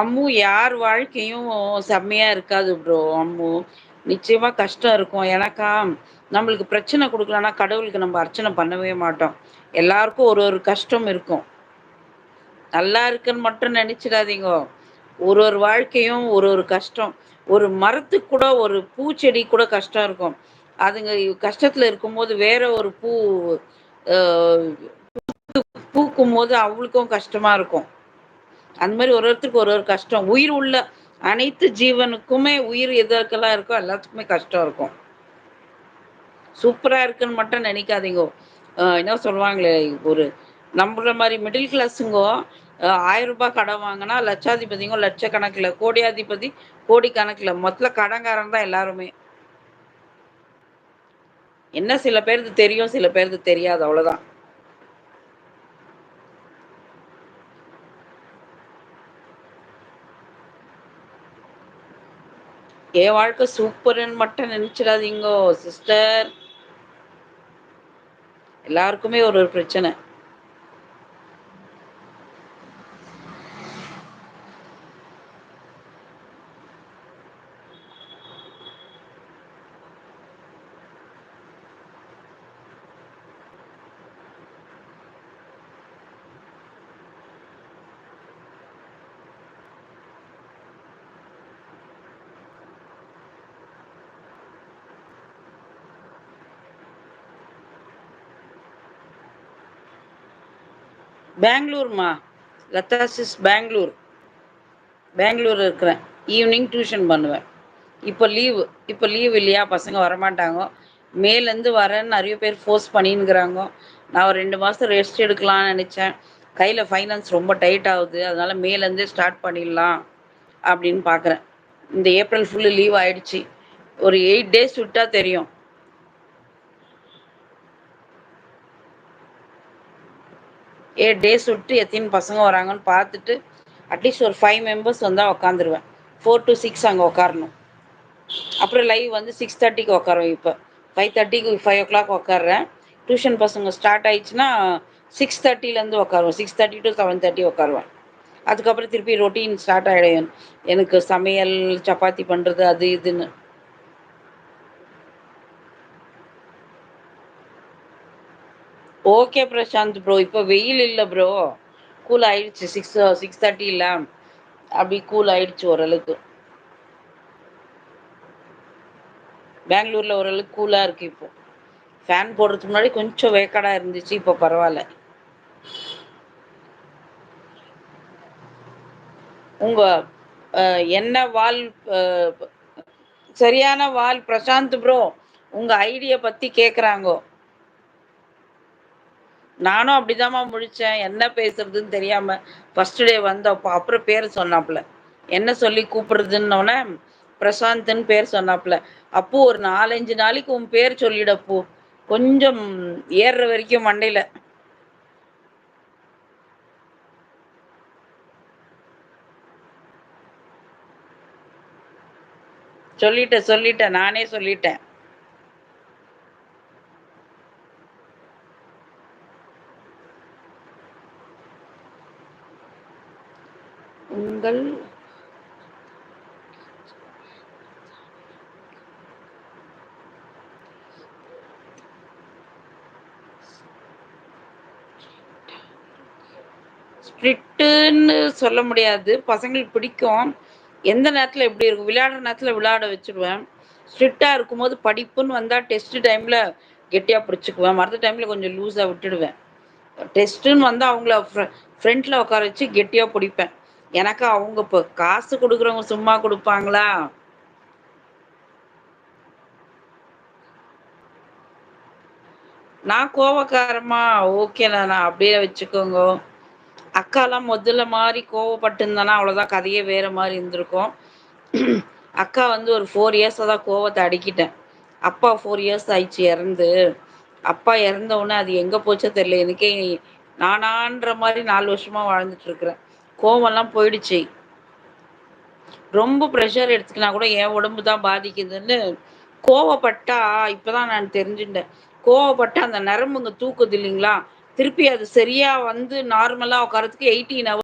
அம்மு யார் வாழ்க்கையும் செம்மையா இருக்காது ப்ரோ அம்மு. நிச்சயமா கஷ்டம் இருக்கும். எனக்கா நம்மளுக்கு பிரச்சனை கொடுக்கலன்னா கடவுளுக்கு நம்ம அர்ச்சனை பண்ணவே மாட்டோம். எல்லாருக்கும் ஒரு ஒரு கஷ்டம் இருக்கும். நல்லா இருக்குன்னு மட்டும் நினைச்சிடாதீங்க. ஒரு ஒரு வாழ்க்கையும் ஒரு ஒரு கஷ்டம். ஒரு மரத்துக்கு கூட ஒரு பூச்செடி கூட கஷ்டம் இருக்கும். அதுங்க கஷ்டத்துல இருக்கும் போது வேற ஒரு பூ பூக்கும் போது அவளுக்கும் கஷ்டமா இருக்கும். அந்த மாதிரி ஒரு ஒருத்தருக்கு ஒரு ஒரு கஷ்டம். உயிர் உள்ள அனைத்து ஜீவனுக்குமே உயிர் எதற்கெல்லாம் இருக்கோ எல்லாத்துக்குமே கஷ்டம் இருக்கும். சூப்பரா இருக்குன்னு மட்டும் நினைக்காதீங்க. என்ன சொல்லுவாங்களே ஒரு நம்மள மாதிரி மிடில் கிளாஸுங்கோ ரூபாய் கடன் வாங்கினா லட்சாதிபதிங்க லட்சக்கணக்கில் கோடியாதிபதி கோடி கணக்கில் மொத்தல கடங்காரன் தான் எல்லாருமே. என்ன சில பேருக்கு தெரியும் சில பேருக்கு தெரியாது அவ்வளோதான் என் வாழ்க்கை சூப்பர்னு மட்டும் நெனச்சிடாதீங்கோ சிஸ்டர் எல்லாருக்குமே ஒரு ஒரு பிரச்சனை. பெங்களூர்மா? லதா சிஸ் பெங்களூர். இருக்கிறேன். ஈவினிங் டியூஷன் பண்ணுவேன். இப்போ லீவு இப்போ லீவ் இல்லையா? பசங்க வரமாட்டாங்கோ. மேலேருந்து வரேன்னு நிறைய பேர் ஃபோர்ஸ் பண்ணினுக்கிறாங்கோ நான் ஒரு ரெண்டு மாதம் ரெஸ்ட் எடுக்கலாம்னு நினச்சேன். கையில் ஃபைனான்ஸ் ரொம்ப டைட் ஆகுது. அதனால் மேலேருந்தே ஸ்டார்ட் பண்ணிடலாம் அப்படின்னு பார்க்குறேன். இந்த ஏப்ரல் ஃபுல்லு லீவ் ஆயிடுச்சு. ஒரு எயிட் டேஸ் விட்டால் தெரியும். ஏ டேஸ் விட்டு எத்தினி பசங்க வராங்கன்னு பார்த்துட்டு அட்லீஸ்ட் ஒரு ஃபைவ் மெம்பர்ஸ் வந்தால் உக்காந்துருவேன். ஃபோர் டு சிக்ஸ் அங்கே உக்காரணும். அப்புறம் லைவ் வந்து சிக்ஸ் தேர்ட்டிக்கு உக்காருவேன் இப்போ. ஃபைவ் தேர்ட்டிக்கு ஃபைவ் ஓ கிளாக் உக்கார்றே டியூஷன் பசங்க ஸ்டார்ட் ஆயிடுச்சுன்னா சிக்ஸ் தேர்ட்டிலேருந்து உக்காருவே six thirty to seven thirty உட்காருவேன் அதுக்கப்புறம் திருப்பி ரொட்டீன் ஸ்டார்ட் ஆகிடும் எனக்கு சமையல் சப்பாத்தி பண்ணுறது அது இதுன்னு. ஓகே பிரசாந்த் ப்ரோ இப்போ வெயில் இல்லை ப்ரோ கூல் ஆயிடுச்சு. சிக்ஸ் சிக்ஸ் தேர்ட்டி இல்லை அப்படி கூல் ஆயிடுச்சு ஓரளவுக்கு. பெங்களூரில் ஓரளவுக்கு கூலாக இருக்குது இப்போ. ஃபேன் போடுறதுக்கு முன்னாடி கொஞ்சம் வேக்கடாக இருந்துச்சு. இப்போ பரவாயில்ல. உங்கள் என்ன வால் சரியான வால்? பிரசாந்த் ப்ரோ உங்கள் ஐடியை பற்றி கேட்குறாங்கோ நானும் அப்படிதாம்மா முழிச்சே என்ன பேசுறதுன்னு தெரியாம ஃபர்ஸ்ட் டே வந்தப்போ அப்புறம் பேர் சொன்னாப்புல. என்ன சொல்லி கூப்பிடுறதுன்னோன பிரசாந்த்னு பேர் சொன்னாப்புல. அப்போ ஒரு நாலஞ்சு நாளைக்கு உன் பேர் சொல்லிடப்போ. கொஞ்சம் ஏறுற வரைக்கும் மண்டையில. சொல்லிட்டேன் சொல்லிட்டேன். நானே சொல்லிட்டேன். உங்கள் ஸ்ட்ரிக்ட்டுன்னு சொல்ல முடியாது. பசங்களுக்கு பிடிக்கும். எந்த நேரத்தில் எப்படி இருக்கும்? விளையாடுற நேரத்தில் விளையாட வச்சுருவேன். ஸ்ட்ரிக்டாக இருக்கும்போது படிப்புன்னு வந்தால் டெஸ்ட் டைமில் கெட்டியாக பிடிச்சிக்குவேன். மற்ற டைமில் கொஞ்சம் லூஸாக விட்டுடுவேன். டெஸ்ட்டுன்னு வந்தால் அவங்கள ஃப்ரெண்ட்டில் உட்கார வச்சு கெட்டியாக பிடிப்பேன். எனக்கா அவங்க இப்ப காசு கொடுக்குறவங்க சும்மா கொடுப்பாங்களா? நான் கோவக்காரமா ஓகே நான் அப்படியே வச்சுக்கோங்க. அக்காலாம் முதல்ல மாதிரி கோவப்பட்டுருந்தனா அவ்வளோதான் கதையே வேற மாதிரி இருந்திருக்கும். அக்கா வந்து ஒரு ஃபோர் இயர்ஸாக தான் கோவத்தை அடிக்கிட்டேன். அப்பா ஃபோர் இயர்ஸ் ஆயிடுச்சு இறந்து. அப்பா இறந்த உடனே அது எங்கே போச்சோ தெரியல. எனக்கே நானான்ற மாதிரி நாலு வருஷமா வாழ்ந்துட்டு இருக்கிறேன். கோவம்லாம் போயிடுச்சு. ரொம்ப ப்ரஷர் எடுத்துக்கினா கூட ஏன் உடம்பு தான் பாதிக்குதுன்னு கோவப்பட்டா இப்போதான் நான் தெரிஞ்சுட்டேன். கோவப்பட்டா அந்த நரம்புங்க தூக்குது இல்லைங்களா? திருப்பி அது சரியா வந்து நார்மலா உட்காரத்துக்கு எயிட்டீன் ஹவர்